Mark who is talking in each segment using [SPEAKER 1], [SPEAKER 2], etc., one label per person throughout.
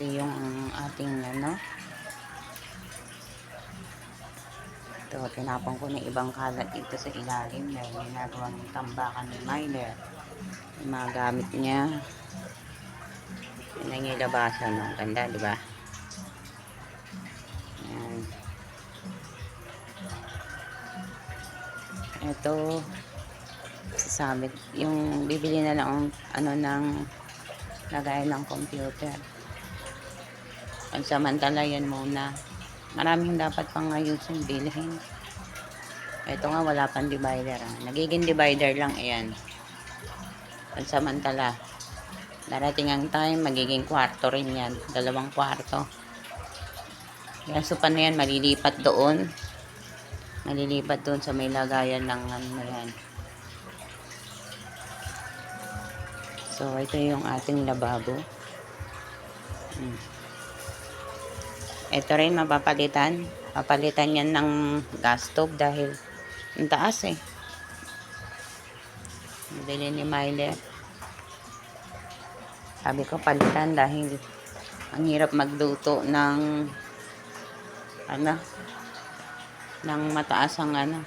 [SPEAKER 1] Ito yung ating ano. Ito, tinapon ko na ibang kalat dito sa ilalim dahil ginagawang tambakan ni Myler. Yung mga gamit niya. Yun ang ilabasan. Ang ganda, di ba? Yan. Ito, sabit. Yung bibili na lang ano ng lagay ng computer. Pansamantala yan muna. Maraming dapat pang ayusin, bilhin. Ito nga, wala pang divider. Ah. Nagiging divider lang, ayan. Pansamantala. Darating ang time, magiging kwarto rin yan. Dalawang kwarto. Kaya so paano yan, malilipat doon. Malilipat doon sa may lagayan ng ano na yan. So, ito yung ating lababo. Hmm. Ito rin mapapalitan. Papalitan yan ng gas stove dahil ang taas eh. Bili ni Myler. Sabi ko palitan dahil ang hirap magluto ng ano ng mataas ang ano.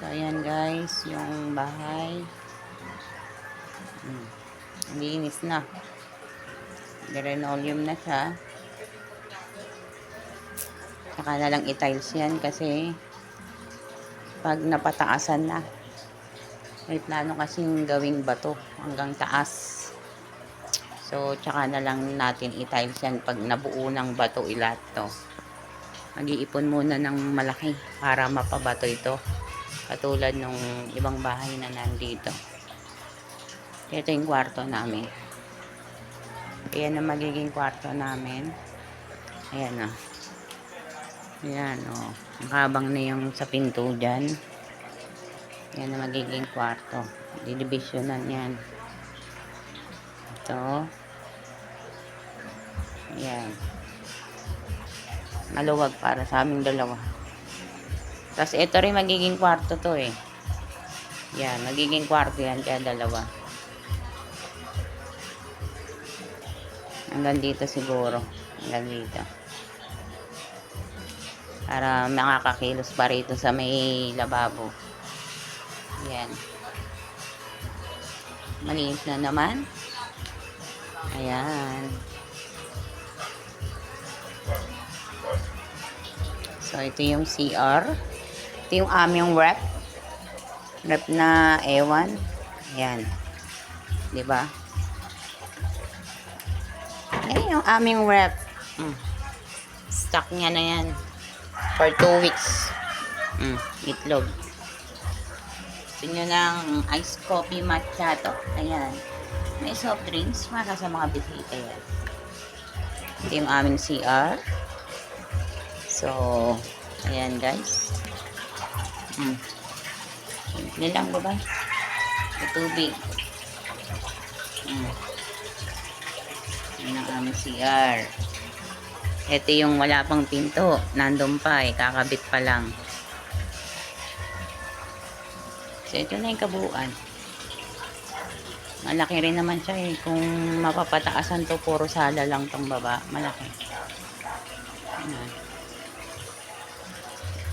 [SPEAKER 1] So ayan guys, yung bahay. Hmm. Linis na. Linoleum na siya. Saka na lang i-tiles yan kasi pag napataasan na. May plano kasing gawing bato hanggang taas. So, tsaka na lang natin i-tiles yan pag nabuo ng bato ilat to. Mag-iipon muna ng malaki para mapabato ito. Katulad nung ibang bahay na nandito. Ito yung kwarto namin. Ayan ang magiging kwarto namin. Ayan o. Ayan o. Nakabang na yung sa pinto dyan. Ayan ang magiging kwarto. Didivisionan yan. Ito. Ayan. Maluwag para sa aming dalawa. Tapos ito rin magiging kwarto to eh. Yan, magiging kwarto yan kaya dalawa. Hanggang dito siguro. Hanggang dito. Para makakakilos pa rito sa may lababo. Yan. Malinis na naman. Ayan. So, ito yung CR. Ito yung aming rep. Rep na ewan. Ayan. ba? Ayan yung aming rep. Mm. Stock niya na yan. For 2 weeks. Mm, itlog. Gusto nyo ng iced coffee macchiato? Ayan. May soft drinks para sa mga bisita yan. Ito yung aming CR. So, ayan guys. Mm. Simple lang ba ba? Tubig. Mm. Yan ang aming CR. Ito yung wala pang pinto. Nandun pa eh. Kakabit pa lang. So, ito na yung kabuuan. Malaki rin naman siya eh. Kung mapapataasan to, puro sala lang tong baba. Malaki. Ayan.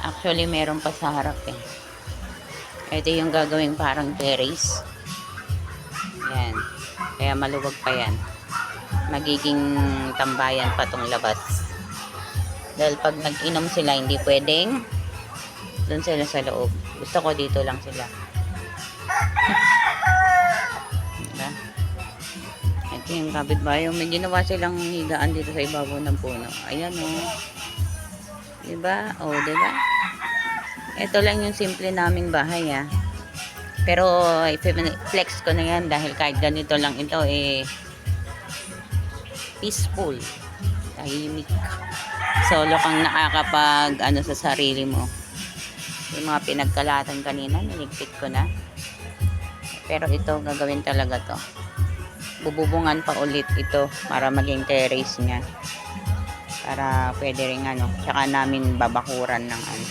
[SPEAKER 1] Actually, meron pa sa harap eh. Ito yung gagawing parang terrace. Yan. Kaya maluwag pa yan. Magiging tambayan pa tong labas. Dahil pag nag-inom sila, hindi pwedeng doon sila sa loob. Gusto ko dito lang sila. diba? Ito yung kapitbahay. May ginawa silang higaan dito sa ibabaw ng puno. Ayan o. Oh. Diba? O, oh, diba? Ito lang yung simple naming bahay ah. Pero flex ko na yan dahil kahit ganito lang ito eh peaceful. Tahimik. Solo kang nakakapag ano sa sarili mo. Yung mga pinagkalatan kanina, niligpit ko na. Pero ito, gagawin talaga to. Bububungan pa ulit ito para maging terrace niya. Para pwede rin ano, tsaka namin babakuran ng ano.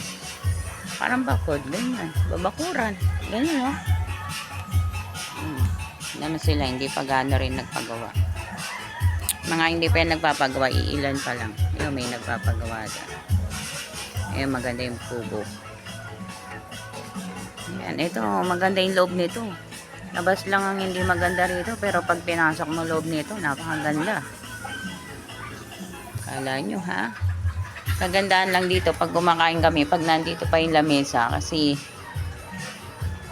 [SPEAKER 1] Parang bakod, ganyan. Babakuran. Ganyan, oh. Hmm. Ano sila, hindi pa gano rin nagpagawa. Mga hindi pa nagpapagawa, iilan pa lang. Ayun, may nagpapagawa dyan. Ayun, maganda yung kubo. Ayan, ito, maganda yung loob nito. Labas lang ang hindi maganda rito, pero pag pinasok mo loob nito, napakaganda. Kala nyo, ha? Kagandaan lang dito pag kumakain kami, pag nandito pa yung lamesa, kasi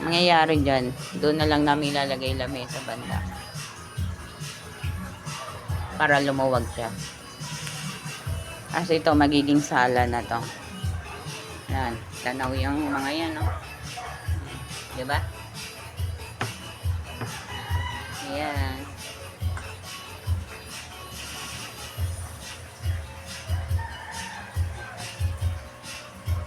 [SPEAKER 1] mangyayari dyan, doon na lang namin ilalagay lamesa banda. Para lumuwag siya. Kasi ito, magiging sala na to. Yan, tanaw yung mga yan, no? Diba? Ayan.